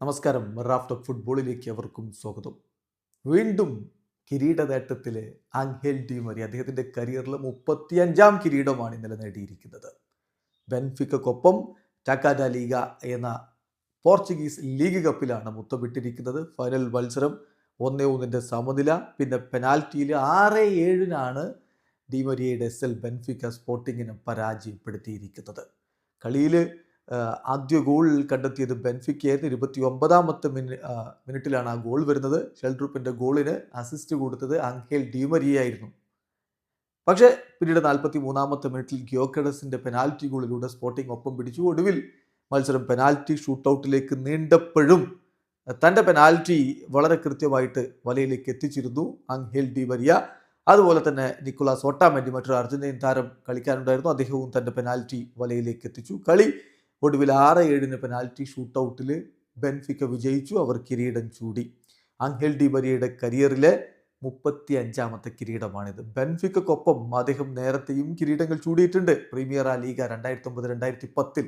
നമസ്കാരം. Raft of ഫുട്ബോളിലേക്ക് അവർക്കും സ്വാഗതം. വീണ്ടും കിരീട നേട്ടത്തിലെ ആംഹേൽ ഡി മരി അദ്ദേഹത്തിന്റെ കരിയറിൽ മുപ്പത്തിയഞ്ചാം കിരീടമാണ് ഇന്നലെ നേടിയിരിക്കുന്നത്. ബെൻഫിക്കൊപ്പം ടാക്കാഡ ലീഗ എന്ന പോർച്ചുഗീസ് ലീഗ് കപ്പിലാണ് മുത്തമിട്ടിരിക്കുന്നത്. ഫൈനൽ മത്സരം ഒന്നേ ഒന്നിന്റെ സമനില പിന്നെ പെനാൽറ്റിയിൽ ആറ് ഏഴിനാണ് ഡിമരിയയുടെ എസ് എൽ ബെൻഫിക്ക സ്പോർട്ടിങ്ങിനെ പരാജയപ്പെടുത്തിയിരിക്കുന്നത്. കളിയിൽ ആദ്യ ഗോൾ കണ്ടെത്തിയത് ബെൻഫിക്കയായിരുന്നു. ഇരുപത്തി ഒമ്പതാമത്തെ മിനി മിനിറ്റിലാണ് ആ ഗോൾ വരുന്നത്. ഷെൽഡ്രൂപ്പിന്റെ ഗോളിന് അസിസ്റ്റ് കൊടുത്തത് അങ്കേൽ ഡിമരിയായിരുന്നു പക്ഷേ പിന്നീട് നാൽപ്പത്തി മൂന്നാമത്തെ മിനിറ്റിൽ ഗ്യോക്കഡസിന്റെ പെനാൽറ്റി ഗോളിലൂടെ സ്പോർട്ടിംഗ് ഒപ്പം പിടിച്ചു. ഒടുവിൽ മത്സരം പെനാൽറ്റി ഷൂട്ടൗട്ടിലേക്ക് നീണ്ടപ്പോഴും തന്റെ പെനാൽറ്റി വളരെ കൃത്യമായിട്ട് വലയിലേക്ക് എത്തിച്ചിരുന്നു അങ്കേൽ ഡീമരിയ. അതുപോലെ തന്നെ നിക്കോളാസ് ഒട്ടാമെന്റി മറ്റൊരു അർജന്റീൻ താരം കളിക്കാനുണ്ടായിരുന്നു. അദ്ദേഹവും തന്റെ പെനാൽറ്റി വലയിലേക്ക് എത്തിച്ചു. കളി ഒടുവിൽ ആറ് ഏഴിന് പെനാൽറ്റി ഷൂട്ടൗട്ടിൽ ബെൻഫിക്ക വിജയിച്ചു. അവർ കിരീടം ചൂടി. അങ്കൽ ഡി മരിയയുടെ കരിയറിലെ മുപ്പത്തി അഞ്ചാമത്തെ കിരീടമാണിത്. ബെൻഫിക്കൊപ്പം അദ്ദേഹം നേരത്തെയും കിരീടങ്ങൾ ചൂടിയിട്ടുണ്ട്. പ്രീമിയർ ആ ലീഗ രണ്ടായിരത്തി ഒമ്പത് രണ്ടായിരത്തി പത്തിൽ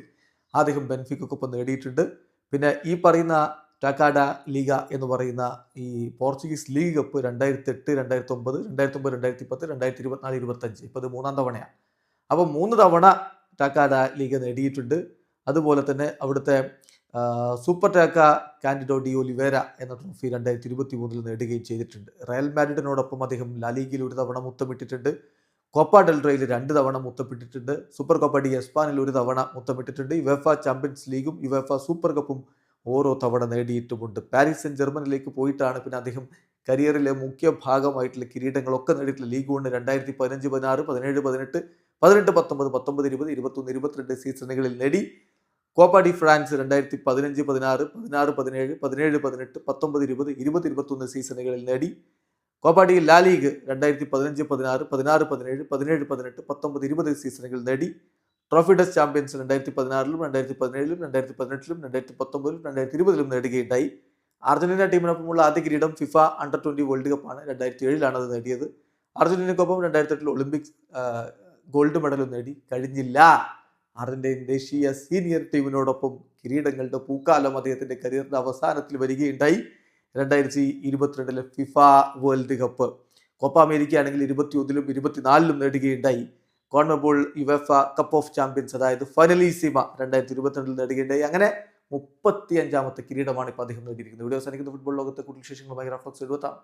അദ്ദേഹം ബെൻഫിക്കൊപ്പം നേടിയിട്ടുണ്ട്. പിന്നെ ഈ പറയുന്ന ടാക്കാഡ ലീഗ എന്ന് പറയുന്ന ഈ പോർച്ചുഗീസ് ലീഗ് കപ്പ് രണ്ടായിരത്തി എട്ട് രണ്ടായിരത്തി ഒമ്പത് രണ്ടായിരത്തി ഒമ്പത് രണ്ടായിരത്തി പത്ത് രണ്ടായിരത്തി ഇരുപത്തിനാല് ഇരുപത്തഞ്ച് ഇപ്പോൾ ഇത് മൂന്നാം തവണയാണ് അപ്പോൾ മൂന്ന് തവണ ടാക്കാഡ ലീഗ് നേടിയിട്ടുണ്ട്. അതുപോലെ തന്നെ അവിടുത്തെ Super Taca Candido de Oliveira എന്ന ട്രോഫി രണ്ടായിരത്തി ഇരുപത്തി മൂന്നിൽ നേടുകയും ചെയ്തിട്ടുണ്ട്. റയൽ മാഡ്രിഡിനോടൊപ്പം അദ്ദേഹം ലാലീഗിൽ ഒരു തവണ മുത്തമിട്ടിട്ടുണ്ട്. കോപ്പ ഡെൽറയിൽ രണ്ട് തവണ മുത്തമിട്ടിട്ടുണ്ട് സൂപ്പർ കപ്പ് ഡി എസ്പാനിൽ ഒരു തവണ മുത്തമിട്ടിട്ടുണ്ട് യുവേഫ ചാമ്പ്യൻസ് ലീഗും യുവേഫ സൂപ്പർ കപ്പും ഓരോ തവണ നേടിയിട്ടുമുണ്ട്. പാരീസ് സെൻ ജർമ്മനിലേക്ക് പോയിട്ടാണ് പിന്നെ അദ്ദേഹം കരിയറിലെ മുഖ്യ ഭാഗമായിട്ടുള്ള കിരീടങ്ങളൊക്കെ നേടിയിട്ടുള്ള ലീഗ് കൊണ്ട് രണ്ടായിരത്തി പതിനഞ്ച് പതിനാറ് പതിനേഴ് പതിനെട്ട് പതിനെട്ട് പത്തൊമ്പത് പത്തൊമ്പത് ഇരുപത് ഇരുപത്തൊന്ന് ഇരുപത്തിരണ്ട് സീസണുകളിൽ നേടി. കോപ്പ ഡി ഫ്രാൻസ് രണ്ടായിരത്തി പതിനഞ്ച് പതിനാറ് പതിനാറ് പതിനേഴ് പതിനേഴ് പതിനെട്ട് പത്തൊമ്പത് ഇരുപത് ഇരുപത് ഇരുപത്തൊന്ന് സീസണുകളിൽ നേടി. കോപ്പ ഡി ലാ ലീഗ് രണ്ടായിരത്തി പതിനഞ്ച് പതിനാറ് പതിനാറ് പതിനേഴ് പതിനേഴ് പതിനെട്ട് പത്തൊമ്പത് ഇരുപത് സീസണുകൾ നേടി. ട്രോഫി ഡസ് ചാമ്പ്യൻസ് രണ്ടായിരത്തി പതിനാറിലും രണ്ടായിരത്തി പതിനേഴിലും രണ്ടായിരത്തി പതിനെട്ടിലും രണ്ടായിരത്തി പത്തൊമ്പതിലും രണ്ടായിരത്തി ഇരുപതിലും നേടുകയുണ്ടായി അർജന്റീന ടീമിനൊപ്പമുള്ള ആദ്യ കിരീടം ഫിഫ അണ്ടർ ട്വന്റി വേൾഡ് കപ്പാണ് രണ്ടായിരത്തി ഏഴിലാണ് അത് നേടിയത്. അർജന്റീനക്കൊപ്പം രണ്ടായിരത്തി എട്ടിൽ ഒളിമ്പിക്സ് ഗോൾഡ് മെഡലും നേടി. കഴിഞ്ഞില്ല. അർജന്റീൻ ദേശീയ സീനിയർ ടീമിനോടൊപ്പം കിരീടങ്ങളുടെ പൂക്കാലം അദ്ദേഹത്തിന്റെ കരിയറിന്റെ അവസാനത്തിൽ വരികയുണ്ടായി. രണ്ടായിരത്തി ഇരുപത്തിരണ്ടിലെ FIFA World Cup Copa America ആണെങ്കിൽ ഇരുപത്തിയൊന്നിലും ഇരുപത്തിനാലിലും നേടുകയുണ്ടായി. CONMEBOL UEFA Cup of Champions അതായത് ഫൈനലീസിമ രണ്ടായിരത്തി ഇരുപത്തിരണ്ടിൽ നേടുകയുണ്ടായി. അങ്ങനെ മുപ്പത്തി അഞ്ചാമത്തെ കിരീടമാണ് ഇപ്പോൾ അദ്ദേഹം നേടിയിരിക്കുന്നത്. വീഡിയോ അവസാനിക്കുന്ന. ഫുട്ബോൾ ലോകത്തെ കൂടുതൽ വിശേഷങ്ങളുമായി റഫ്ലക്സ് എഴുതാം